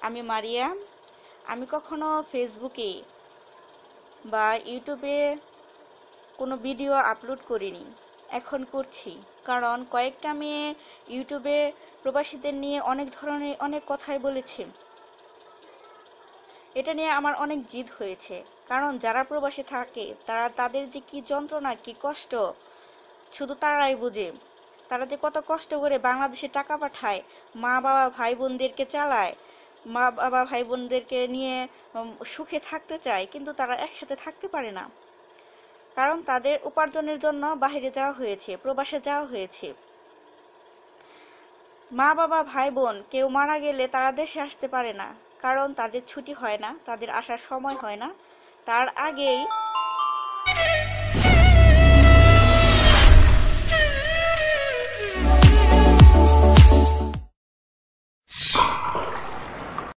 আমি মারিয়া। আমি কখনো ফেসবুকে বা ইউটিউবে কোনো ভিডিও আপলোড করিনি। এখন করছি। কারণ কয়েকটা মেয়ে ইউটিউবে প্রবাসীদের নিয়ে অনেক ধরনের অনেক কথাই বলেছে। এটা নিয়ে আমার অনেক জিদ হয়েছে। কারণ যারা প্রবাসে থাকে, তারা তাদের যে কি যন্ত্রণা, কি কষ্ট, শুধু তারাই বোঝে। তারা যে কত কষ্ট করে বাংলাদেশে টাকা পাঠায়, মা বাবা ভাই বোনদেরকে চালায়, মা বাবা ভাই বোনদেরকে নিয়ে সুখে থাকতে চায়, কিন্তু তারা একসাথে থাকতে পারে না। কারণ তাদের উপার্জনের জন্য বাইরে যাওয়া হয়েছে, প্রবাসে যাওয়া হয়েছে। মা বাবা ভাই বোন কেউ মারা গেলে তারা দেশে আসতে পারে না, কারণ তাদের ছুটি হয় না, তাদের আসার সময় হয় না। তার আগেই